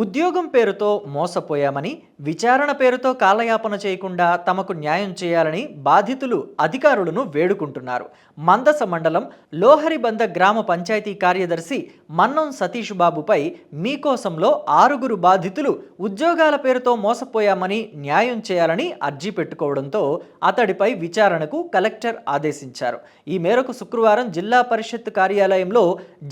ఉద్యోగం పేరుతో మోసపోయామని విచారణ పేరుతో కాలయాపన చేయకుండా తమకు న్యాయం చేయాలని బాధితులు అధికారులను వేడుకుంటున్నారు. మందస మండలం లోహరిబంద గ్రామ పంచాయతీ కార్యదర్శి మన్నం సతీష్ బాబుపై మీకోసంలో ఆరుగురు బాధితులు ఉద్యోగాల పేరుతో మోసపోయామని న్యాయం చేయాలని అర్జీ పెట్టుకోవడంతో అతడిపై విచారణకు కలెక్టర్ ఆదేశించారు. ఈ మేరకు శుక్రవారం జిల్లా పరిషత్ కార్యాలయంలో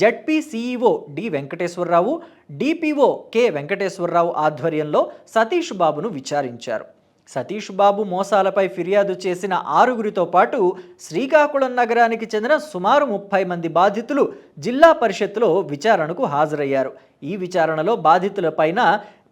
ZP CEO D Venkateswara Rao DPO K Venkateswara Rao ఆధ్వర్యంలో సతీష్ బాబును విచారించారు. సతీష్ బాబు మోసాలపై ఫిర్యాదు చేసిన ఆరుగురితో పాటు శ్రీకాకుళం నగరానికి చెందిన సుమారు ముప్పై మంది బాధితులు జిల్లా పరిషత్లో విచారణకు హాజరయ్యారు. ఈ విచారణలో బాధితులపైన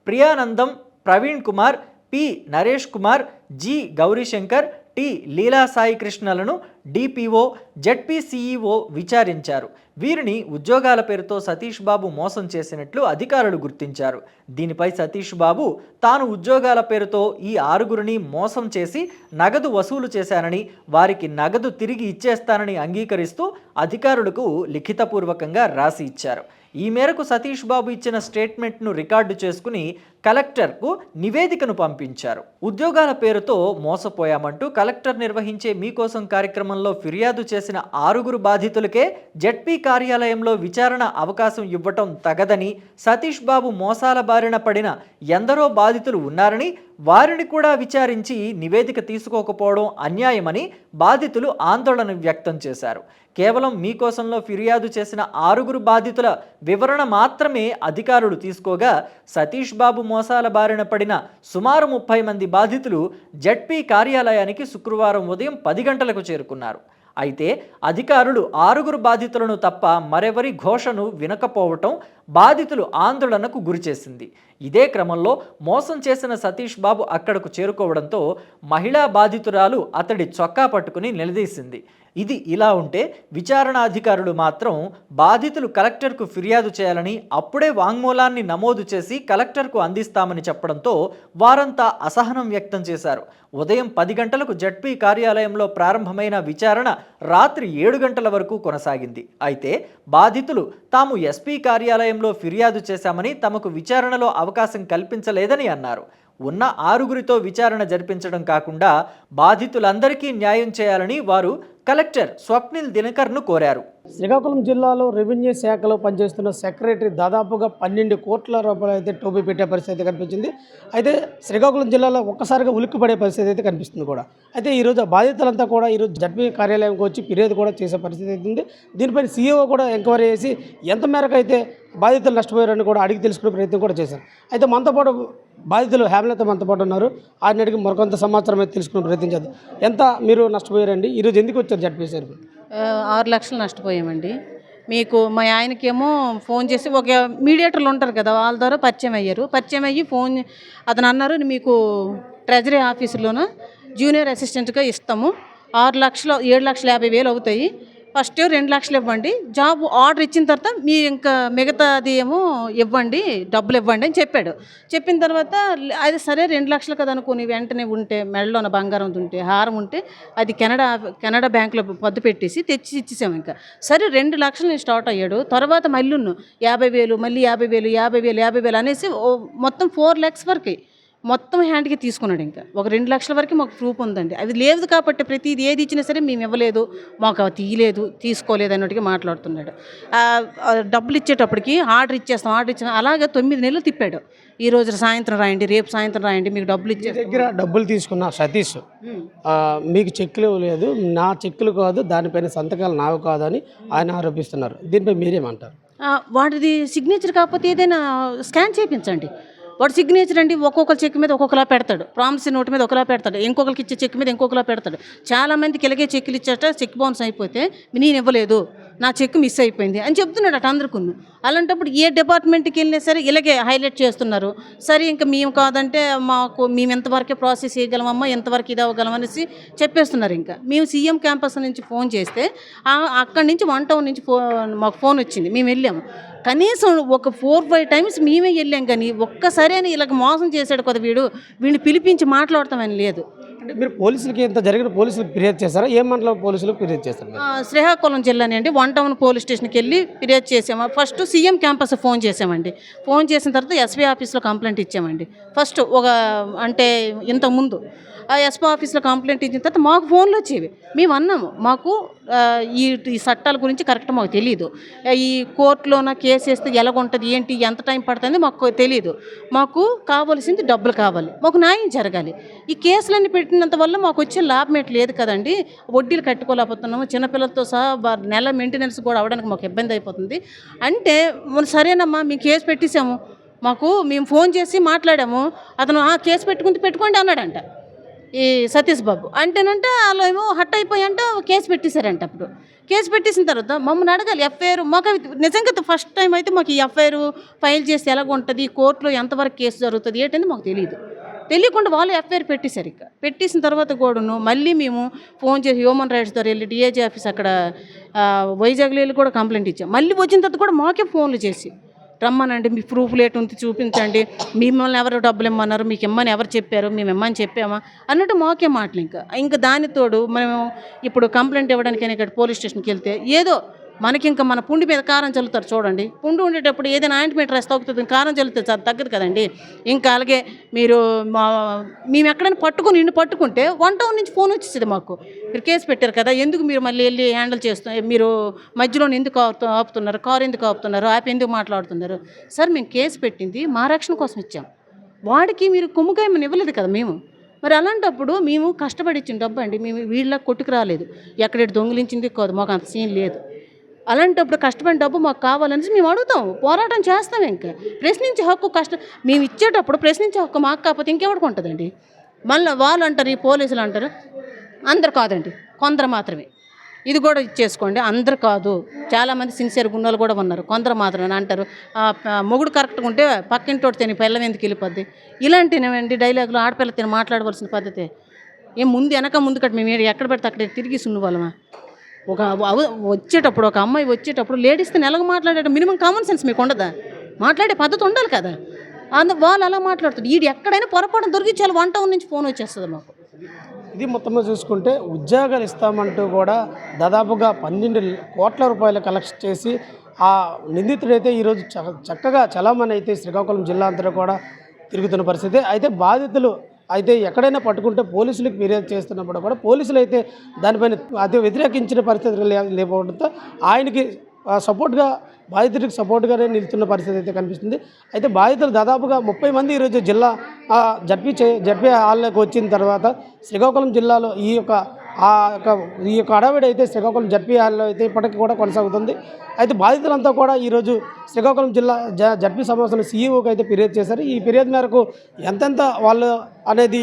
Priyanandam Praveen Kumar P Naresh Kumar G Gowrishankar T Leela Sai కృష్ణలను DPO ZP CEO విచారించారు. వీరిని ఉద్యోగాల పేరుతో సతీష్ బాబు మోసం చేసినట్లు అధికారులు గుర్తించారు. దీనిపై సతీష్ బాబు తాను ఉద్యోగాల పేరుతో ఈ ఆరుగురిని మోసం చేసి నగదు వసూలు చేశానని వారికి నగదు తిరిగి ఇచ్చేస్తానని అంగీకరిస్తూ అధికారులకు లిఖితపూర్వకంగా రాసి ఇచ్చారు. ఈ మేరకు సతీష్ బాబు ఇచ్చిన స్టేట్మెంట్ను రికార్డు చేసుకుని కలెక్టర్కు నివేదికను పంపించారు. ఉద్యోగాల పేరుతో మోసపోయామంటూ కలెక్టర్ నిర్వహించే మీకోసం కార్యక్రమంలో ఫిర్యాదు చేసిన ఆరుగురు బాధితులకే జడ్పీ కార్యాలయంలో విచారణ అవకాశం ఇవ్వటం తగదని సతీష్ బాబు మోసాల బారిన పడిన ఎందరో బాధితులు ఉన్నారని వారిని కూడా విచారించి నివేదిక తీసుకోకపోవడం అన్యాయమని బాధితులు ఆందోళన వ్యక్తం చేశారు. కేవలం మీకోసంలో ఫిర్యాదు చేసిన ఆరుగురు బాధితుల వివరణ మాత్రమే అధికారులు తీసుకోగా సతీష్ బాబు మోసాల బారిన పడిన సుమారు ముప్పై మంది బాధితులు జడ్పీ కార్యాలయానికి శుక్రవారం ఉదయం పది గంటలకు చేరుకున్నారు. అయితే అధికారులు ఆరుగురు బాధితులను తప్ప మరెవరి ఘోషను వినకపోవటం బాధితులు ఆందోళనకు గురిచేసింది. ఇదే క్రమంలో మోసం చేసిన సతీష్ బాబు అక్కడకు చేరుకోవడంతో మహిళా బాధితురాలు అతడి చొక్కా పట్టుకుని నిలదీసింది. ఇది ఇలా ఉంటే విచారణాధికారులు మాత్రం బాధితులు కలెక్టర్కు ఫిర్యాదు చేయాలని అప్పుడే వాంగ్మూలాన్ని నమోదు చేసి కలెక్టర్కు అందిస్తామని చెప్పడంతో వారంతా అసహనం వ్యక్తం చేశారు. ఉదయం పది గంటలకు జడ్పీ కార్యాలయంలో ప్రారంభమైన విచారణ రాత్రి ఏడు గంటల వరకు కొనసాగింది. అయితే బాధితులు తాము ఎస్పీ కార్యాలయంలో ఫిర్యాదు చేశామని తమకు విచారణలో అవకాశం కల్పించలేదని అన్నారు. ఉన్న ఆరుగురితో విచారణ జరిపించడం కాకుండా బాధితులందరికీ న్యాయం చేయాలని వారు కలెక్టర్ స్వప్నిల్ దినకర్ను కోరారు. శ్రీకాకుళం జిల్లాలో రెవెన్యూ శాఖలో పనిచేస్తున్న సెక్రటరీ దాదాపుగా పన్నెండు కోట్ల రూపాయలు అయితే టోపీ పెట్టే పరిస్థితి అయితే కనిపించింది. అయితే శ్రీకాకుళం జిల్లాలో ఒక్కసారిగా ఉలిక్కిపడే పరిస్థితి అయితే కనిపిస్తుంది కూడా. అయితే ఈరోజు ఆ బాధితులంతా కూడా ఈరోజు జడ్పీ కార్యాలయంకి వచ్చి ఫిర్యాదు కూడా చేసే పరిస్థితి అయితే ఉంది. దీనిపైన సీఈఓ కూడా ఎంక్వైరీ చేసి ఎంత మేరకు అయితే బాధితులు నష్టపోయారని కూడా అడిగి తెలుసుకునే ప్రయత్నం కూడా చేశారు. అయితే మనతో పాటు బాధితులు హ్యామిలత మనతో పాటు ఉన్నారు. ఆయన అడిగి మరికొంత సమాచారం అయితే తెలుసుకునే ప్రయత్నం ఎంత మీరు నష్టపోయారండి? ఈరోజు ఎందుకు వచ్చారు జడ్పీ సార్ ఆరు లక్షలు నష్టపోయామండి. మీకు మా ఆయనకేమో ఫోన్ చేసి ఒక మీడియేటర్లు ఉంటారు కదా వాళ్ళ ద్వారా పరిచయం అయ్యారు. పరిచయం అయ్యి ఫోన్ అతను అన్నారు మీకు ట్రెజరీ ఆఫీసులోనూ జూనియర్ అసిస్టెంట్గా ఇస్తాము. ఆరు లక్షలు ఏడు లక్షల యాభై వేలు అవుతాయి. ఫస్ట్ రెండు లక్షలు ఇవ్వండి. జాబ్ ఆర్డర్ ఇచ్చిన తర్వాత మీ ఇంకా మిగతాది ఏమో ఇవ్వండి డబ్బులు ఇవ్వండి అని చెప్పాడు. చెప్పిన తర్వాత అది సరే రెండు లక్షలు కదా అనుకుని వెంటనే ఉంటే మెడలోన బంగారం ఉంటే హారం ఉంటే అది కెనడా కెనడా బ్యాంకులో పద్దు పెట్టేసి తెచ్చి ఇచ్చేసాము ఇంకా. సరే రెండు లక్షలు నేను స్టార్ట్ అయ్యాడు. తర్వాత మళ్ళీ యాభై వేలు మళ్ళీ యాభై వేలు యాభై వేలు యాభై వేలు అనేసి మొత్తం ఫోర్ ల్యాక్స్ వరకు మొత్తం హ్యాండ్కి తీసుకున్నాడు ఇంకా. ఒక రెండు లక్షల వరకు మాకు ప్రూఫ్ ఉందండి. అది లేదు కాబట్టి ప్రతిది ఏది ఇచ్చినా సరే మేము ఇవ్వలేదు మాకు అవి తీయలేదు తీసుకోలేదు అన్నట్టుగా మాట్లాడుతున్నాడు. డబ్బులు ఇచ్చేటప్పటికి ఆర్డర్ ఇచ్చేస్తాం ఆర్డర్ ఇచ్చిన అలాగే తొమ్మిది నెలలు తిప్పాడు. ఈ రోజు సాయంత్రం రాయండి రేపు సాయంత్రం రాయండి మీకు డబ్బులు మీ ఇచ్చేస్తాం. దగ్గర డబ్బులు తీసుకున్న సతీష్ మీకు చెక్కులు ఇవ్వలేదు నా చెక్కులు కాదు దానిపైన సంతకాలు నావి కాదు అని ఆయన ఆరోపిస్తున్నారు. దీనిపై మీరేమంటారు? ఆ, వాడిది సిగ్నేచర్ కాకపోతే ఏదైనా స్కాన్ చేయించండి. వాడు సిగ్నేచర్ అండి ఒక్కొక్కరు చెక్ మీద ఒక్కొక్కలా పెడతాడు. ప్రామిసీ నోట్ మీద ఒకలా పెడతాడు. ఇంకొకరికి ఇచ్చే చెక్ మీద ఇంకొకలా పెడతాడు. చాలా మందికి ఇలాగే చెక్కులు ఇచ్చాట చెక్ బౌన్స్ అయిపోతే నేను ఇవ్వలేదు నా చెక్ మిస్ అయిపోయింది అని చెప్తున్నాడు అట అందరికీ అలాంటప్పుడు ఏ డిపార్ట్మెంట్కి వెళ్ళినా సరే ఇలాగే హైలైట్ చేస్తున్నారు. సరే ఇంకా మేము కాదంటే మాకు మేము ఎంతవరకే ప్రాసెస్ చేయగలమమ్మా ఎంతవరకు ఇది అవ్వగలం అనేసి చెప్పేస్తున్నారు ఇంకా. మేము సీఎం క్యాంపస్ నుంచి ఫోన్ చేస్తే అక్కడి నుంచి వన్ టౌన్ నుంచి ఫోన్ మాకు ఫోన్ వచ్చింది. మేము వెళ్ళాము. కనీసం ఒక ఫోర్ ఫైవ్ టైమ్స్ మేమే వెళ్ళాం కానీ ఒక్కసారి అని ఇలాగ మోసం చేశాడు కదా వీడు. వీడిని పిలిపించి మాట్లాడతామని లేదు. అంటే మీరు పోలీసులకి ఇంత జరిగిన పోలీసులు ఫిర్యాదు చేస్తారా ఏ మండలం పోలీసులకు ఫిర్యాదు చేస్తారు శ్రీకాకుళం జిల్లానే అండి. వన్ టౌన్ పోలీస్ స్టేషన్కి వెళ్ళి ఫిర్యాదు చేసాము ఫస్ట్ సీఎం క్యాంపస్ ఫోన్ చేసామండి ఫోన్ చేసిన తర్వాత ఎస్వీ ఆఫీస్లో కంప్లైంట్ ఇచ్చామండి. ఫస్ట్ ఒక అంటే ఇంతకుముందు ఆ ఎస్పీ ఆఫీస్లో కంప్లైంట్ ఇచ్చిన తర్వాత మాకు ఫోన్లు వచ్చేవి. మేము అన్నాము మాకు ఈ ఈ చట్టాల గురించి కరెక్ట్ మాకు తెలియదు ఈ కోర్టులోన కేసు వేస్తే ఎలాగుంటుంది ఏంటి ఎంత టైం పడుతుంది మాకు తెలియదు మాకు కావాల్సింది డబ్బులు కావాలి మాకు న్యాయం జరగాలి. ఈ కేసులన్నీ పెట్టినంత వల్ల మాకు వచ్చే లాభం ఏంటి లేదు కదండి. వడ్డీలు కట్టుకోలేకపోతున్నాము చిన్నపిల్లలతో సహా నెల మెయింటెనెన్స్ కూడా అవడానికి మాకు ఇబ్బంది అయిపోతుంది. అంటే సరేనమ్మా మీ కేసు పెట్టేసాము మాకు మేము ఫోన్ చేసి మాట్లాడాము. అతను ఆ కేసు పెట్టుకుంటే పెట్టుకోండి అన్నాడంట. ఈ సతీష్ బాబు. అంటేనంటే వాళ్ళు ఏమో హట్ అయిపోయి కేసు పెట్టేశారంట అప్పుడు. కేసు పెట్టేసిన తర్వాత మమ్మల్ని అడగాలి ఎఫ్ఐఆర్ మాకు నిజంగా ఫస్ట్ టైం అయితే మాకు ఈ ఎఫ్ఐఆర్ ఫైల్ చేసి ఎలాగ ఉంటుంది కోర్టులో ఎంతవరకు కేసు జరుగుతుంది ఏంటంటే మాకు తెలియదు తెలియకుండా వాళ్ళు ఎఫ్ఐఆర్ పెట్టేశారు ఇక. పెట్టేసిన తర్వాత కూడాను మళ్ళీ మేము ఫోన్ చేసి హ్యూమన్ రైట్స్ ద్వారా వెళ్ళి డిఏజీ ఆఫీస్ అక్కడ వైజాగ్లో వెళ్ళి కూడా కంప్లైంట్ ఇచ్చాం. మళ్ళీ వచ్చిన తర్వాత కూడా మాకే ఫోన్లు చేసి రమ్మనండి మీ ప్రూఫ్ లేట్ ఉంది చూపించండి. మిమ్మల్ని ఎవరు డబ్బులు ఇమ్మన్నారు మీకు ఇమ్మని ఎవరు చెప్పారు మేము ఇమ్మని చెప్పామా? అన్నట్టు మాకే మాటలు ఇంకా ఇంకా దాని తోడు మేము ఇప్పుడు కంప్లైంట్ ఇవ్వడానికైనా ఇక్కడ పోలీస్ స్టేషన్కి వెళ్తే ఏదో మనకి ఇంకా మన పుండి మీద కారం చల్లుతారు చూడండి. పుండు ఉండేటప్పుడు ఏదైనా ఆయింట్మెంట్ రాసి తగ్గుతుంది కారం చల్లితే చాలా తగ్గదు కదండి. ఇంకా అలాగే మీరు మా మేము ఎక్కడైనా పట్టుకుని నిన్ను పట్టుకుంటే వన్ టౌన్ నుంచి ఫోన్ వచ్చేసింది మాకు. మీరు కేసు పెట్టారు కదా ఎందుకు మీరు మళ్ళీ వెళ్ళి హ్యాండిల్ చేస్తు మీరు మధ్యలో ఎందుకు ఆపుతు- ఆపుతున్నారు? కారు ఎందుకు ఆపుతున్నారు? ఆపి ఎందుకు మాట్లాడుతున్నారు? సార్ మేము కేసు పెట్టింది మా రక్షణ కోసం ఇచ్చాం. వాడికి మీరు కొమ్ముకాయమని ఇవ్వలేదు కదా మేము? మరి అలాంటప్పుడు మేము కష్టపడి ఇచ్చిన డబ్బు అండి మేము వీళ్ళకి కొట్టుకు రాలేదు. ఎక్కడ దొంగిలించింది కాదు మాకు అంత సీన్ లేదు. అలాంటప్పుడు కష్టమైన డబ్బు మాకు కావాలనేసి మేము అడుగుతాం. పోరాటం చేస్తాం ఇంకా. ప్రశ్నించే హక్కు కష్టం మేము ఇచ్చేటప్పుడు ప్రశ్నించే హక్కు మాకు కాకపోతే ఇంకెవరికి ఉంటుందండి? మళ్ళీ వాళ్ళు అంటారు ఈ పోలీసులు అంటారు అందరు కాదండి. కొందరు మాత్రమే. ఇది కూడా ఇచ్చేసుకోండి అందరు కాదు. చాలామంది సిన్సియర్ గున్నోళ్ళు కూడా ఉన్నారు. కొందరు మాత్రమే అంటారు. మొగుడు కరెక్ట్గా ఉంటే పక్కింటోటి తిని పిల్లం ఎందుకు వెళ్ళిపోద్ది? ఇలాంటివండి డైలాగులు ఆడపిల్ల తిని మాట్లాడవలసిన పద్ధతి. ఏం ముందు వెనక ముందు కట్ట మేము ఎక్కడ పెడితే అక్కడ తిరిగి సున్ను వాళ్ళమా ఒక వచ్చేటప్పుడు ఒక అమ్మాయి వచ్చేటప్పుడు లేడీస్తో నెలకు మాట్లాడేట మినిమం కామన్ సెన్స్ మీకు ఉండదా? మాట్లాడే పద్ధతి ఉండాలి కదా. అందు వాళ్ళు అలా మాట్లాడుతారు. వీడు ఎక్కడైనా పొరపాటు దొరికించాలి వన్ టౌన్ నుంచి ఫోన్ వచ్చేస్తుంది మాకు. ఇది మొత్తంగా చూసుకుంటే ఉద్యోగాలు ఇస్తామంటూ కూడా దాదాపుగా పన్నెండు కోట్ల రూపాయలు కలెక్ట్ చేసి ఆ నిందితుడైతే ఈరోజు చ- చక్కగా చలామణి అయితే శ్రీకాకుళం జిల్లా అంతా కూడా తిరుగుతున్న పరిస్థితి. అయితే బాధితులు అయితే ఎక్కడైనా పట్టుకుంటే పోలీసులకు ఫిర్యాదు చేస్తున్నప్పుడు కూడా పోలీసులు అయితే దానిపైన అది వ్యతిరేకించిన పరిస్థితులు లేకపోవడంతో ఆయనకి సపోర్ట్గా బాధితుడికి సపోర్ట్గానే నిలుస్తున్న పరిస్థితి అయితే కనిపిస్తుంది. అయితే బాధితులు దాదాపుగా ముప్పై మంది ఈరోజు జిల్లా జడ్పీ చే జడ్పీ హాల్లోకి వచ్చిన తర్వాత శ్రీకాకుళం జిల్లాలో ఈ యొక్క ఆ యొక్క ఈ యొక్క అడవిడి అయితే శ్రీకాకుళం జడ్పీ హాల్లో అయితే ఇప్పటికీ కూడా కొనసాగుతుంది. అయితే బాధితులంతా కూడా ఈరోజు శ్రీకాకుళం జిల్లా జ జడ్పీ సమస్యలు సీఈఓకి అయితే ఫిర్యాదు చేశారు. ఈ ఫిర్యాదు మేరకు ఎంతెంత వాళ్ళు అనేది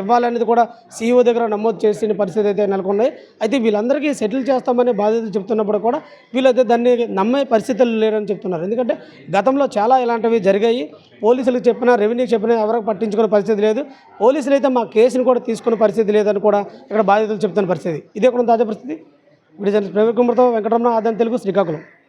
ఇవ్వాలనేది కూడా సీఈఓ దగ్గర నమోదు చేసిన పరిస్థితి అయితే నెలకొన్నాయి. అయితే వీళ్ళందరికీ సెటిల్ చేస్తామని బాధ్యతలు చెప్తున్నప్పుడు కూడా వీళ్ళైతే దాన్ని నమ్మే పరిస్థితులు లేరని చెప్తున్నారు. ఎందుకంటే గతంలో చాలా ఇలాంటివి జరిగాయి. పోలీసులకు చెప్పినా రెవెన్యూకి చెప్పినా ఎవరికి పట్టించుకునే పరిస్థితి లేదు. పోలీసులు అయితే మా కేసును కూడా తీసుకునే పరిస్థితి లేదని కూడా ఇక్కడ బాధితులు చెప్తున్న పరిస్థితి. ఇదే కూడా తాజా పరిస్థితి? విడిజన్ ప్రవీణ్ కుమార్తో వెంకటరమణ ఆదాయం తెలుగు శ్రీకాకుళం.